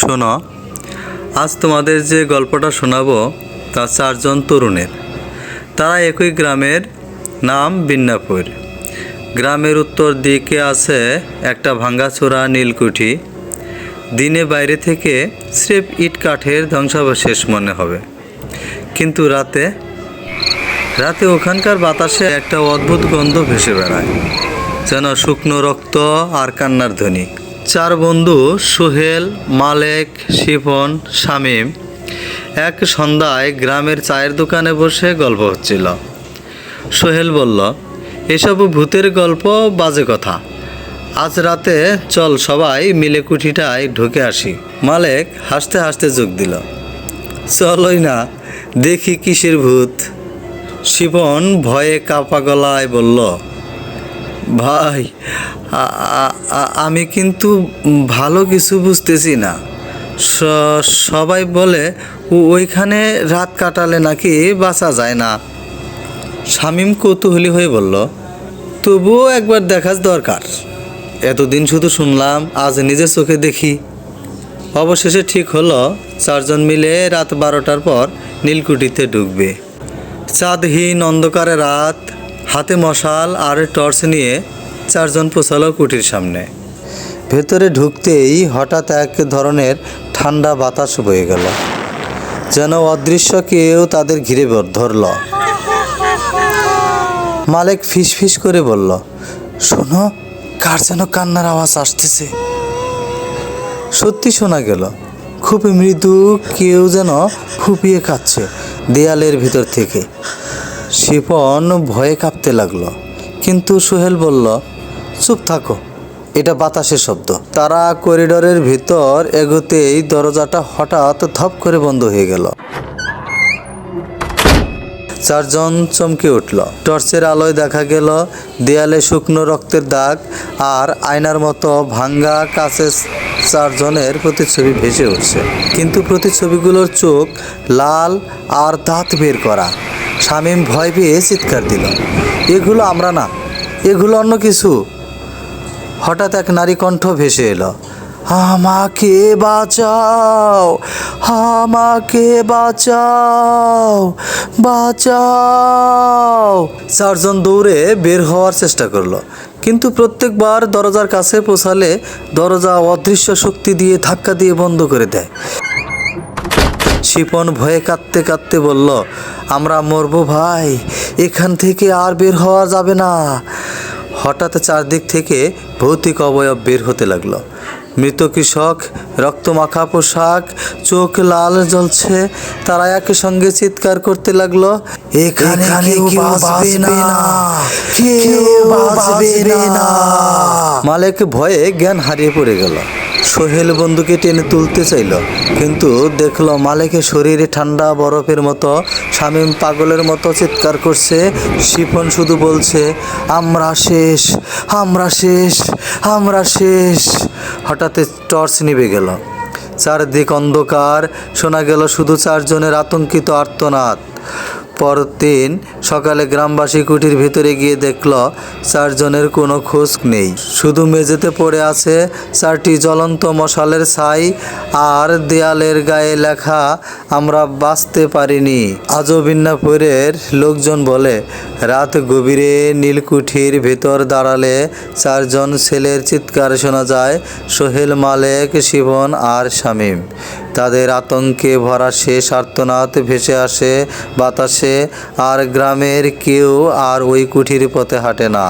শোনো, আজ তোমাদের যে গল্পটা শোনাবো, তা চারজন তরুণের। তারা একই গ্রামের নাম বিন্নাপুর গ্রামের উত্তর দিকে আছে একটা ভাঙ্গাচোরা নীলকুঠি। দিনে বাইরে থেকে স্রেফ ইট কাঠের ধ্বংসাবশেষ মনে হবে। কিন্তু রাতে রাতে ওখানকার বাতাসে একটা অদ্ভুত গন্ধ ভেসে বেড়ায়, যেন শুকনো রক্ত আর কান্নার ধ্বনি। চার বন্ধু সোহেল, মালেক, শিফন, শামীম এক সন্ধ্যায় গ্রামের চায়ের দোকানে বসে গল্প হচ্ছিল। সোহেল বলল, এসব ভূতের গল্প বাজে কথা। আজ রাতে চল সবাই মিলে কুঠিটায় ঢুকে আসি। মালেক হাসতে হাসতে যোগ দিল, চলই না, দেখি কিসের ভূত? শিবন ভয়ে কাপা গলায় বলল ভাই আমি কিন্তু ভালো কিছু বুঝতেছি না। সবাই বলে ওইখানে রাত কাটালে নাকি বাঁচা যায় না? শামীম কৌতূহলী হয়ে বলল, তবুও একবার দেখার দরকার। এতদিন শুধু শুনলাম, আজ নিজের চোখে দেখি। অবশেষে ঠিক হলো, চারজন মিলে রাত বারোটার পর নীলকুঠিতে ঢুকবে চাঁদহীন অন্ধকারে রাত হাতে মশাল আর টর্চ নিয়ে চারজন পৌঁছালো কুটির সামনে। ভেতরে ঢুকতেই হঠাৎ এক ধরনের ঠান্ডা বাতাস বয়ে গেল, যেন অদৃশ্য কেউ তাদের ঘিরে ধরল। মালিক ফিস ফিস করে বলল, শোনো, কার যেন কান্নার আওয়াজ আসতেছে? সত্যি শোনা গেল খুব মৃদু কেউ যেন ফুপিয়ে কাচ্ছে দেয়ালের ভিতর থেকে। শিপন ভয়ে কাঁপতে লাগল। কিন্তু সোহেল বলল, চুপ থাকো, এটা বাতাসের শব্দ। তারা করিডোরের ভিতর এগোতেই দরজাটা হঠাৎ ধপ করে বন্ধ হয়ে গেল। চারজন চমকে উঠল। টর্চের আলোয় দেখা গেল দেয়ালে শুকনো রক্তের দাগ আর আয়নার মতো ভাঙ্গা কাছে চারজনের প্রতিচ্ছবি ভেসে উঠছে। কিন্তু প্রতিচ্ছবিগুলোর চোখ লাল আর দাঁত বের করা। শামীম ভয় পেয়ে চিৎকার দিল, এগুলো আমরা না, এগুলো অন্য কিছু। হঠাৎ এক নারী কণ্ঠ ভেসে এলো, আমাকে বাঁচাও আমাকে বাঁচাও বাঁচাও। চারজন দৌড়ে বের হওয়ার চেষ্টা করল, কিন্তু প্রত্যেকবার দরজার কাছে পৌঁছালে দরজা অদৃশ্য শক্তি দিয়ে ধাক্কা দিয়ে বন্ধ করে দেয়। শিপন ভয়ে কাঁদতে কাঁদতে বলল আমরা মরবো ভাই এখান থেকে আর বের হওয়া যাবে না। হঠাৎ চারদিক থেকে ভৌতিক অবয়ব বের হতে লাগল। মৃত কৃষক রক্তমাখা পোশাক চোখ লাল জ্বলছে তারা একই সঙ্গে চিৎকার করতে লাগল এখানে কেউ বাঁচবে না কেউ বাঁচবে না। মালেক ভয়ে জ্ঞান হারিয়ে পড়ে গেল। সোহেল বন্ধুকে টেনে তুলতে চাইল, কিন্তু দেখল মালেকের শরীরে ঠান্ডা বরফের মতো, শামীম পাগলের মতো চিৎকার করছে। শিফন শুধু বলছে, আমরা শেষ আমরা শেষ আমরা শেষ। হঠাৎ টর্চ নিভে গেল। চারদিক অন্ধকার, শোনা গেল শুধু চারজনের আতঙ্কিত আর্তনাদ। পরদিন সকালে গ্রামবাসী কুটির ভিতরে গিয়ে দেখল, চারজনের কোনো খোঁজ নেই। শুধু মেঝেতে পড়ে আছে চারটি জ্বলন্ত মশালের ছাই আর দেয়ালের গায়ে লেখা, আমরা বাঁচতে পারিনি। আজও বিন্নাপুরের লোকজন বলে, রাত গভীরে নীলকুঠির ভেতর দাঁড়ালে চারজন ছেলের চিৎকার শোনা যায়, সোহেল মালেক, শিবন আর শামীম। তাদের আতঙ্কে ভরা শেষ আর্তনাদ ভেসে আসে, বাতাসে আর গ্রামের কেউ আর ওই কুঠির পথে হাঁটে না।